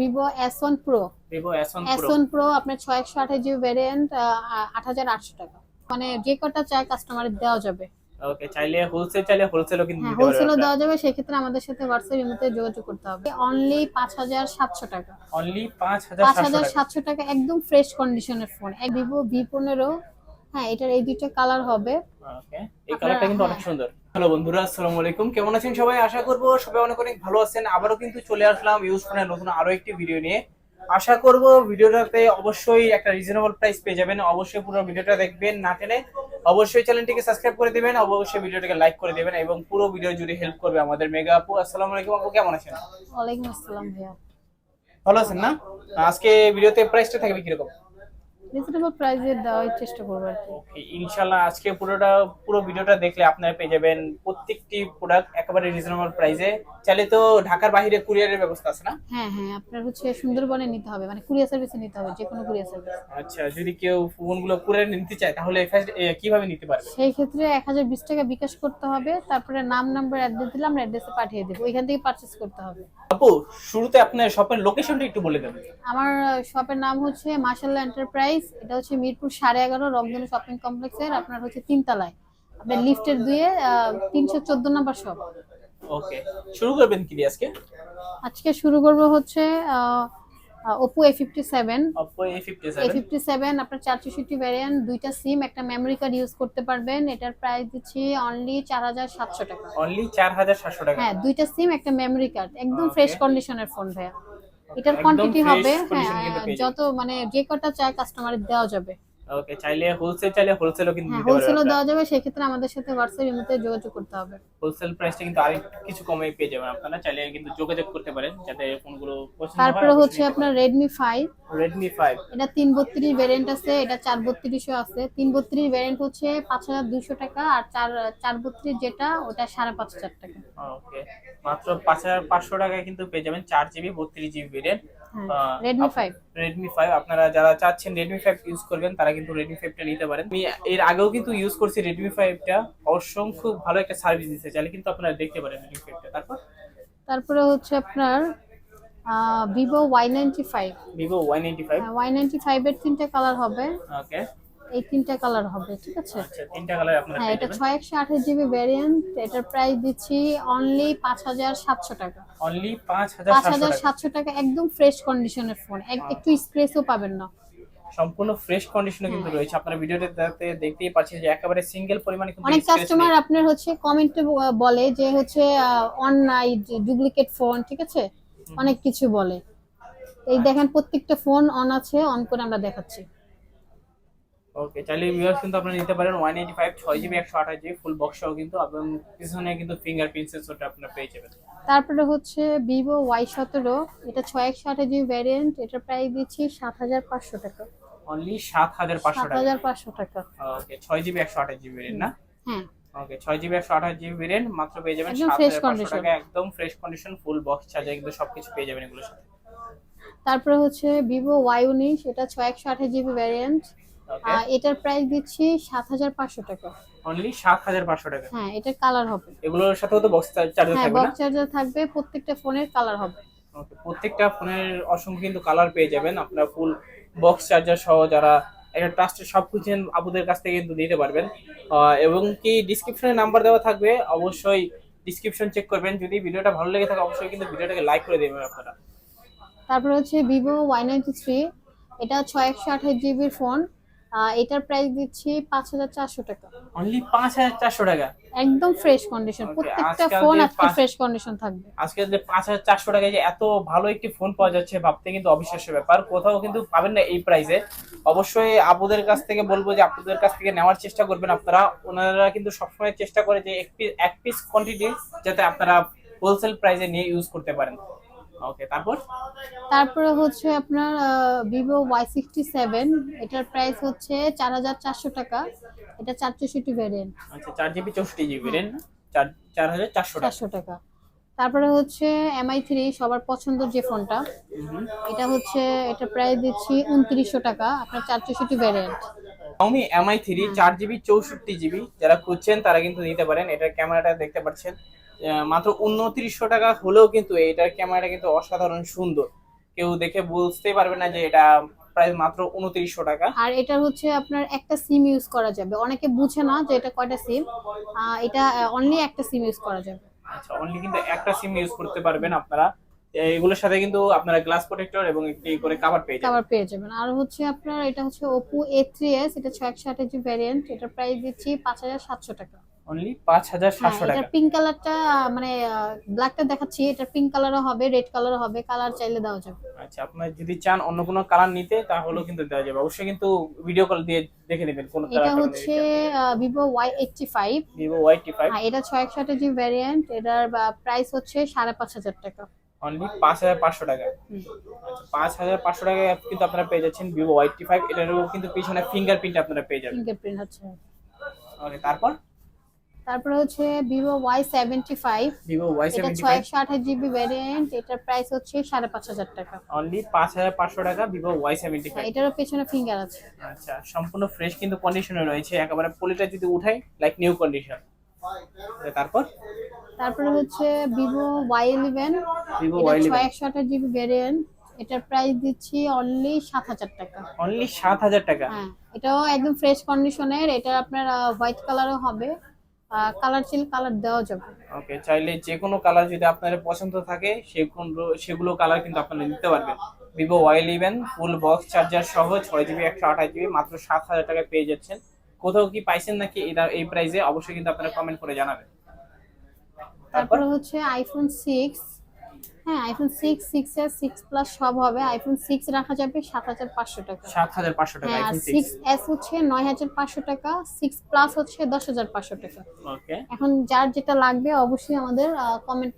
Vivo S one Pro Vivo S one Pro আপনার ছয় একশো আঠাশ জিবি ভ্যারিয়েন্ট আট হাজার আটশো টাকা। মানে যে কটা চায় কাস্টমারের দেওয়া যাবে। ওকে চাইলে হোলসেল চাইলে হোলসেলও কিন্তু হ্যাঁ হোলসেলও দেওয়া যাবে সেক্ষেত্রে আমাদের সাথে ইমোতে যোগাযোগ করতে হবে। অনলি পাঁচ হাজার সাতশো টাকা। অনলি টাকা। একদম ফ্রেশ কন্ডিশনের ফোন এক ভিভো ভি পনেরো হ্যাঁ এটার এই দুইটা কালার হবে। ওকে এই কালারটা কিন্তু অনেক হ্যাঁ। সুন্দর। হ্যালো বন্ধুরা আসসালামু আলাইকুম। কেমন আছেন সবাই? আশা করব সবাই অনেক অনেক ভালো আছেন। আবারও কিন্তু চলে আসলাম ইউজ ফোনের নতুন আরও একটি ভিডিও নিয়ে। আশা করব ভিডিওটাতে অবশ্যই একটা রিজনেবল প্রাইস পেয়ে যাবেন। অবশ্যই পুরো ভিডিওটা দেখবেন না টেনে অবশ্যই চ্যানেলটিকে সাবস্ক্রাইব করে দিবেন অবশ্যই ভিডিওটাকে লাইক করে দিবেন এবং পুরো ভিডিও জুড়ে হেল্প করবে আমাদের মেগা আপু। আসসালামু আলাইকুম আপু কেমন আছেন? ওয়ালাইকুম আসসালাম ভাইয়া। ভালো আছেন না? আজকে ভিডিওতে প্রাইসটা থাকবে কীরকম? রিজনেবল প্রাইসে দেওয়ার চেষ্টা করব আর কি। ওকে ইনশাল্লাহ আজকে পুরোটা পুরো ভিডিওটা দেখলে আপনারা পেয়ে যাবেন প্রত্যেকটি প্রোডাক্ট একেবারে রিজনেবল প্রাইসে চাইলে তো ঢাকার বাইরে কুরিয়ারের ব্যবস্থা আছে না? হ্যাঁ হ্যাঁ আপনার হচ্ছে সুন্দরবনে নিতে হবে মানে কুরিয়ার সার্ভিসে নিতে হবে যে কোনো কুরিয়ার সার্ভিস আচ্ছা যদি কেউ ফোনগুলো কুরিয়ারে নিতে চায় তাহলে কীভাবে নিতে পারবে? সেই ক্ষেত্রে এক হাজার বিশ টাকা বিকাশ করতে হবে তারপরে নাম নাম্বার অ্যাড্রেস দিলাম অ্যাড্রেসে পাঠিয়ে দেবো ওইখান থেকে পারচেস করতে হবে। আপু শুরুতে আপনার শপের লোকেশনটা একটু বলে দেবেন। আমার শপের নাম হচ্ছে মার্শাল্লাহ এন্টারপ্রাইজ এটা হচ্ছে মিরপুর সাড়ে এগারো রংধনু শপিং কমপ্লেক্সের আপনার হচ্ছে তিনতলায়। আপনার লিফটের দুয়ে তিনশো চোদ্দ নাম্বার শপ ওকে শুরু করবেন কি আজকে? আজকে শুরু করব হচ্ছে Oppo A fifty seven Oppo A57 A fifty seven আপনার চার চৌষট্টি ভ্যারিয়েন্ট দুইটা সিম একটা মেমোরি কার্ড ইউজ করতে পারবেন। এটার প্রাইস দিচ্ছি অনলি চার হাজার সাতশো টাকা। অনলি 4700 টাকা। হ্যাঁ দুইটা সিম একটা মেমোরি কার্ড একদম ফ্রেশ কন্ডিশনের ফোন ভাইয়া। এটার কোয়ান্টিটি হবে হ্যাঁ যত মানে যে কটা চায় কাস্টমারের দেওয়া যাবে। ওকে চাইলে হোলসেল চাইলে হোলসেলও কিন্তু হ্যাঁ দিতে পারবেন হোলসেলও দেওয়া যাবে সেক্ষেত্রে আমাদের সাথে হোয়াটসঅ্যাপ ইমোতে যোগাযোগ করতে হবে। হোলসেল প্রাইসটা কিন্তু আরেক কিছু কমে পেয়ে যাবেন আপনারা চাইলে কিন্তু যোগাযোগ করতে পারেন যাতে ফোনগুলো পছন্দ তারপরে হচ্ছে আপনার রেডমি ফাইভ রেডমি ফাইভ এটা তিন বত্রিশ ভ্যারিয়েন্ট আছে এটা চার বত্রিশও আছে। তিন বত্রিশ ভ্যারিয়েন্ট হচ্ছে পাঁচ হাজার দুশো টাকা আর চার চার বত্রিশ যেটা ওটা সাড়ে পাঁচ হাজার টাকা। ওকে মাত্র পাঁচ হাজার পাঁচশো টাকায় কিন্তু পেয়ে যাবেন চার জিবি বত্রিশ GB variant Redmi five Redmi five আপনারা যারা চাচ্ছেন রেডমি ফাইভ ইউজ করবেন তারা কিন্তু রেডমি ফাইভটা নিতে পারেন। আমি এর আগেও কিন্তু ইউজ করছি রেডমি ফাইভটা অসংখ্য ভালো একটা সার্ভিস দিচ্ছে চাইলে কিন্তু আপনারা দেখতে পারেন রেডমি ফাইভটা তারপর? তারপরে হচ্ছে আপনার Vivo Y ninety five Vivo Y ninety five Y ninety ফাইভের তিনটে কালার হবে। ওকে এই তিনটা কালার হবে ঠিক আছে? আচ্ছা তিনটা কালার আপনারা হ্যাঁ এটা যাবেন। ছয় একশো আঠাশ জিবি ভ্যারিয়েন্ট এটার প্রাইস দিচ্ছি অনলি পাঁচ হাজার সাতশো টাকা। অনলি পাঁচ হাজার পাঁচ সাতশো হাজার টাকা। সাতশো টাকা একদম ফ্রেশ কন্ডিশনের ফোন একটু স্ক্রেচও পাবেন না। সম্পূর্ণ ফ্রেশ কন্ডিশনে কিন্তু রয়েছে। আপনারা ভিডিওতে দেখতেই পাচ্ছেন যে একেবারে সিঙ্গেল পরিমাণে কিন্তু অনেক কাস্টমার। আপনার হচ্ছে কমেন্টে বলে যে হচ্ছে অনলাইন ডুপ্লিকেট ফোন ঠিক আছে? অনেক কিছু বলে। এই দেখেন প্রত্যেকটা ফোন অন আছে অন করে আমরা দেখাচ্ছি। ওকে চাইলে ভিউয়ার্স কিন্তু আপনারা নিতে পারেন ওয়ান এইটি ফাইভ ছয় জিবি একশো আঠাশ জিবি ফুল বক্স সহ কিন্তু এবং পিছনে কিন্তু ফিঙ্গারপ্রিন্ট সেন্সরটা আপনারা পেয়ে যাবেন। তারপরে হচ্ছে ভিভো ওয়াই সতেরো এটা ছয় একশো আঠাশ জিবি ভ্যারিয়েন্ট এটার প্রাইস দিচ্ছি সাত হাজার পাঁচশো টাকা। অনলি সাত হাজার পাঁচশো সাত টাকা হাজার পাঁচশো টাকা। ওকে ছয় জিবি একশো আঠাশ জিবি না? হ্যাঁ। ওকে ছয় জিবি একশো আঠাশ জিবি ভেরিয়েন্ট মাত্র পেয়ে যাবেন সাত হাজার পাঁচশো। টাকা। একদম fresh condition full box charger কিন্তু সবকিছু পেয়ে যাবেন এগুলোর সাথে। তারপরে হচ্ছে ভিভো ওয়াই উনিশ এটা ছয় একশো আঠাশ জিবি ভ্যারিয়েন্ট এটার প্রাইস দিচ্ছি সাত হাজার পাঁচশো টাকা। অনলি সাত হাজার পাঁচশো টাকা? হ্যাঁ এটার কালার হবে। এগুলোর সাথেও তো বক্স চার্জার হ্যাঁ থাকবে না? বক্স চার্জার থাকবে প্রত্যেকটা ফোনের কালার হবে। প্রত্যেকটা ফোনের অসংখ্য কিন্তু কালার পেয়ে যাবেন। আপনারা ফুল বক্স চার্জার সহ যারা একটা ট্রাস্টের সব কিছু আপুদের কাছ থেকে কিন্তু নিতে পারবেন। এবং কি ডিসক্রিপশনে নাম্বার দেওয়া থাকবে অবশ্যই ডিসক্রিপশন চেক করবেন। যদি ভিডিওটা ভালো লেগে থাকে অবশ্যই কিন্তু ভিডিওটাকে লাইক করে দেবেন আপনারা। তারপর হচ্ছে ভিভো ওয়াই নাইনটি থ্রি এটা ছয় একশো আঠাশ জিবির ফোন এটার প্রাইস দিচ্ছি পাঁচ হাজার চারশো টাকা। অনলি পাঁচ হাজার চারশো টাকা? একদম ফ্রেশ কন্ডিশন প্রত্যেকটা ফোন আজকে ফ্রেশ কন্ডিশন থাকবে। আজকে যে পাঁচ হাজার চারশো টাকায় যে এত ভালো একটি ফোন পাওয়া যাচ্ছে ভাবতে কিন্তু অবিশ্বাস্য ব্যাপার। কোথাও কিন্তু পাবেন না এই প্রাইসে অবশ্যই আপুদের কাছ থেকে বলব যে আপুদের কাছ থেকে নেওয়ার চেষ্টা করবেন আপনারা। ওনারা কিন্তু সবসময় চেষ্টা করে যে এক পিস এক পিস কোয়ান্টিটি যাতে আপনারা হোলসেল প্রাইসে নিয়ে ইউজ করতে পারেন। ওকে তারপর? তারপরে হচ্ছে আপনার ভিভো ওয়াই সিক্সটি সেভেন এটার প্রাইস হচ্ছে চার হাজার চারশো টাকা। এটা চার চৌষট্টি ভ্যারিয়েন্ট আচ্ছা চার জিবি চৌষট্টি জিবি রেন চার চার হাজার চারশো চারশো টাকা। তারপরে হচ্ছে এমআই থ্রি সবার পছন্দের যে ফোনটা এটা হচ্ছে এটা প্রাইস দিচ্ছি উনত্রিশশো টাকা আপনার চার চৌষট্টি ভ্যারিয়েন্ট Xiaomi চার জিবি চৌষট্টি জিবি যারা খুঁজছেন তারা কিন্তু নিতে পারেন এটার ক্যামেরাটা দেখতে পাচ্ছেন। মাত্র উনত্রিশশো টাকা হলেও কিন্তু এটার ক্যামেরাটা কিন্তু অসাধারণ সুন্দর। কেউ দেখে বুঝতেই পারবে না যে এটা প্রায় মাত্র উনত্রিশশো টাকা। আর এটা হচ্ছে আপনার একটা সিম ইউজ করা যাবে। অনেকে বুঝে না যে এটা কয়টা সিম। এটা অনলি একটা সিম ইউজ করা যাবে। আচ্ছা অনলি কিন্তু একটা সিম ইউজ করতে পারবেন আপনারা। এগুলোর সাথে কিন্তু আপনারা গ্লাস প্রোটেক্টর এবং একটি করে কভার পেয়ে যাবেন। কভার পেয়ে যাবেন। আর হচ্ছে আপনার এটা হচ্ছে থ্রি এস এটা ছয় একশো আঠাশ জি ভ্যারিয়েন্ট এটার প্রাইস দিচ্ছি পাঁচ হাজার সাতশো টাকা। অনলি পাঁচ হাজার হ্যাঁ সাতশো টাকা। এটার পিঙ্ক কালারটা মানে ব্ল্যাকটা দেখাচ্ছি এটা পিঙ্ক কালারও হবে রেড কালারও হবে কালার চাইলে দেওয়া যাবে। আচ্ছা আপনার যদি চান অন্য কোনো কালার নিতে তাহলেও কিন্তু দেওয়া যাবে। অবশ্যই কিন্তু ভিডিও কল দিয়ে দেখে নেবেন কোন এটা কালার হচ্ছে Y eighty five Vivo Y five হ্যাঁ এটা ছয় একশো আঠাশ জি ভ্যারিয়েন্ট এটার প্রাইস হচ্ছে সাড়ে পাঁচ হাজার টাকা। অনলি পাঁচ হাজার পাঁচশো টাকা। আচ্ছা পাঁচ হাজার পাঁচশো টাকা কিন্তু আপনারা পেয়ে যাচ্ছেন ভিভো ওয়াইটি ফাইভ এটারও কিন্তু পিছনে ফিঙ্গারপ্রিন্ট আপনারা পেয়ে যাবেন। ফিঙ্গারপ্রিন্ট হচ্ছে। ওকে তারপর? তারপরে হচ্ছে Vivo Y seventy five Vivo Y এটা সেভেন্টি ছয় ফাইভ একশো আঠাশ জিবি ভ্যারিয়েন্ট এটার প্রাইস হচ্ছে সাড়ে পাঁচ হাজার টাকা। অনলি পাঁচ হাজার পাঁচশো টাকা ভিভো ওয়াই সেভেন্টি ফাইভ এটারও পেছনে ফিঙ্গার আছে। আচ্ছা সম্পূর্ণ ফ্রেশ কিন্তু কন্ডিশনে রয়েছে। একেবারে পলিটা যদি উঠাই লাইক নিউ কন্ডিশন তারপর? তারপরে হচ্ছে Vivo Y eleven Vivo Y ছয় একশো আঠাশ জিবি ভ্যারিয়েন্ট এটার প্রাইস দিচ্ছি অনলি সাত হাজার টাকা। অনলি সাত হাজার টাকা? হ্যাঁ এটাও একদম ফ্রেশ কন্ডিশনের এটা আপনার হোয়াইট কালারও হবে। কালার চিল কালার দেওয়া যাবে। ওকে চাইলে যে কোনো কালার যদি আপনাদের পছন্দ থাকে সেগুলো সেগুলো কালার কিন্তু আপনারা নিতে পারবেন। Vivo Y eleven full box charger সহ ছয় জিবি একশো আঠাশ জিবি মাত্র সাত হাজার টাকায় পেয়ে যাচ্ছেন। কোথাও কি পাইছেন নাকি? এটা এই প্রাইসে অবশ্যই কিন্তু আপনারা কমেন্ট করে জানাবেন। তারপর? তারপরে হচ্ছে আইফোন সিক্স হ্যাঁ আইফোন সিক্স সিক্স এর সিক্স প্লাস সব হবে। আইফোন সিক্স রাখা যাবে সাত হাজার পাঁচশো টাকা। সাত হাজার পাঁচশো টাকা হ্যাঁ সিক্স সিক্স এস হচ্ছে নয় হাজার পাঁচশো টাকা সিক্স প্লাস হচ্ছে দশ হাজার পাঁচশো টাকা। ওকে এখন যার যেটা লাগবে অবশ্যই আমাদের কমেন্ট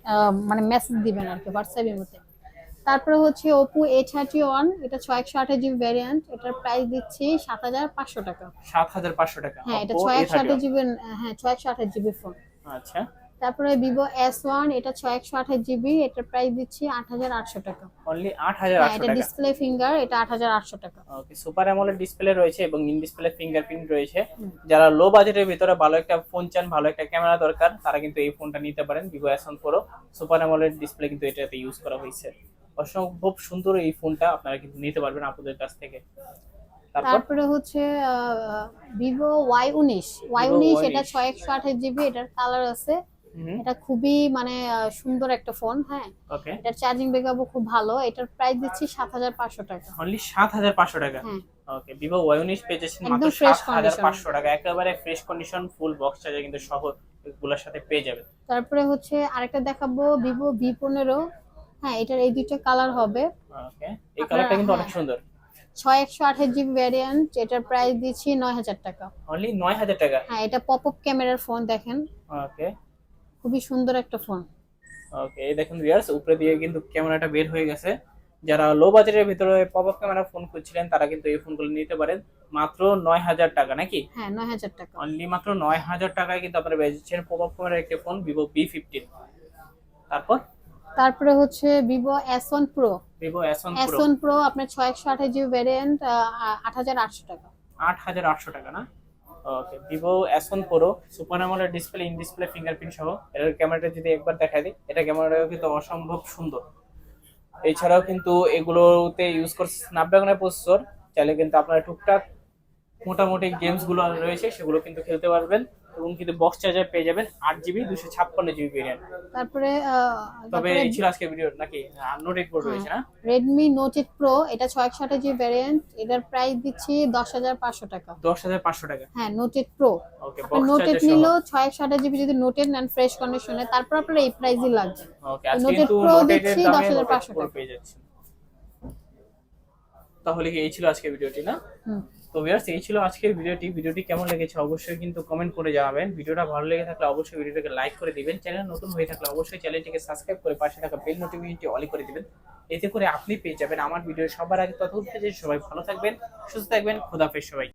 মানে মেসেজ দিবেন আর কি হোয়াটসঅ্যাপের মধ্যে। তারপরে হচ্ছে ওপো এ থার্টি ওয়ান এটা ছয় একশো আঠাশ জিবি ভ্যারিয়েন্ট এটার প্রাইস দিচ্ছি সাত হাজার পাঁচশো টাকা। সাত হাজার পাঁচশো টাকা। হ্যাঁ এটা ছয় একশো A31 আঠাশ জিবি হ্যাঁ ছয় একশো আঠাশ জিবি ফোন আচ্ছা। তারপরে ভিভো এস ওয়ান এটা ছয় একশো আঠাশ জিবি এটার প্রাইস দিচ্ছি আট হাজার আটশো টাকা। অনলি আট হাজার হ্যাঁ এটা ডিসপ্লে ফিঙ্গার এটা আট হাজার আটশো টাকা। ওকে সুপার অ্যামোলেড ডিসপ্লে রয়েছে এবং ইন ডিসপ্লে ফিঙ্গারপ্রিন্ট রয়েছে। যারা লো বাজেটের ভিতরে ভালো একটা ফোন চান ভালো একটা ক্যামেরা দরকার তারা কিন্তু এই ফোনটা নিতে পারেন Vivo S one Pro super AMOLED display কিন্তু এটাতে ইউজ করা হয়েছে। অসম্ভব সুন্দর এই ফোনটা আপনারা কিন্তু নিতে পারবেন আপনাদের কাছ থেকে। তারপরে? হচ্ছে ভিভো ওয়াই উনিশ। ওয়াই উনিশ Y19 এটা ছয় একশো আঠাশ জিবি এটার কালার আছে। এটা খুবই মানে সুন্দর একটা ফোন হ্যাঁ। ওকে। এটার চার্জিং ব্যাকআপও খুব ভালো। এটার প্রাইস দিচ্ছি সাত হাজার পাঁচশো টাকা। অনলি সাত হাজার পাঁচশো টাকা? হ্যাঁ। ওকে ভিভো ওয়াই উনিশ পেয়ে মাত্র fresh সাত হাজার condition। পাঁচশো টাকা। একেবারে fresh condition full box charger কিন্তু সহ এগুলোর সাথে পেয়ে যাবেন। তারপরে হচ্ছে আরেকটা দেখাবো ভিভো ভি পনেরো। হ্যাঁ এটার এই দুইটা কালার হবে। ওকে এই কালারটা কিন্তু অনেক হ্যাঁ। সুন্দর। ছয় একশো আঠাশ জিবি ভ্যারিয়েন্ট এটার প্রাইস দিচ্ছি নয় হাজার টাকা। অনলি নয় হাজার টাকা? হ্যাঁ এটা পপ আপ ক্যামেরার ফোন দেখেন। ওকে। খুবই সুন্দর একটা ফোন ওকে এই দেখুন ভিউয়ার্স উপরে দিয়ে কিন্তু ক্যামেরাটা বের হয়ে গেছে। যারা লো বাজেটের ভিতরে পপ আপ ক্যামেরা ফোন খুঁজছিলেন তারা কিন্তু এই ফোনগুলো নিতে পারেন। মাত্র নয় হাজার টাকা নাকি? হ্যাঁ নয় হাজার টাকা। অনলি মাত্র নয় হাজার টাকায় কিন্তু আপনারা বেচেছেন পপ আপ ক্যামেরার একটি ফোন ভিভো বি ফিফটিন তারপর? তারপরে হচ্ছে Vivo S one Pro Vivo S one S Pro one Pro আপনার ছয় একশো আঠাশ জিবি ভ্যারিয়েন্ট আট হাজার আটশো টাকা। আট হাজার আটশো টাকা না? Okay Vivo S one Pro super আমলের ডিসপ্লে ইন ডিসপ্লে ফিঙ্গারপ্রিন্ট সহ। এর ক্যামেরাটা যদি একবার দেখা দিই, এটা ক্যামেরাটাও কিন্তু অসম্ভব সুন্দর। এছাড়াও কিন্তু এগুলোতে ইউজ করছে স্ন্যাপড্রাগনের প্রসেসর চাইলে কিন্তু আপনারা টুকটাক মোটামুটি গেমসগুলো রয়েছে, সেগুলো কিন্তু খেলতে পারবেন। এবং কিন্তু বক্স চার্জার পেয়ে যাবেন আট জিবি দুশো ছাপ্পান্ন জিবি ভেরিয়েন্ট তারপরে তবে এই ছিল আজকে ভিডিও নাকি? নোট এইট বোর্ড রয়েছে না? রেডমি নোট এইট প্রো এটা ছয় একশো জিবি ভ্যারিয়েন্ট এটার প্রাইস দিচ্ছি দশ হাজার পাঁচশো টাকা। দশ হাজার পাঁচশো টাকা। হ্যাঁ Note eight Pro Note eight নিলেও ছয় একশো জিবি যদি নোট এইট নেন ফ্রেশ কন্ডিশনে তারপর আপনার এই প্রাইসই লাগবে। ওকে আজকে Note কিন্তু Pro দিচ্ছি এইটের দামে 10,500 টাকা। পেয়ে যাচ্ছেন। তাহলে কি এই ছিল আজকের ভিডিওটি না? হুম। তো ভিউয়ার্স এই ছিল আজকের ভিডিওটি। ভিডিওটি কেমন লেগেছে অবশ্যই কিন্তু কমেন্ট করে জানাবেন। ভিডিওটা ভালো লেগে থাকলে অবশ্যই ভিডিওটাকে লাইক করে দিবেন। চ্যানেল নতুন হয়ে থাকলে অবশ্যই চ্যানেলটিকে সাবস্ক্রাইব করে পাশে থাকা বেল নোটিফিকেশনটি অলি করে দিবেন। এতে করে আপনি পেয়ে যাবেন আমার ভিডিও সবার আগে তথ্য সবাই ভালো থাকবেন, সুস্থ থাকবেন। খোদাফেজ সবাই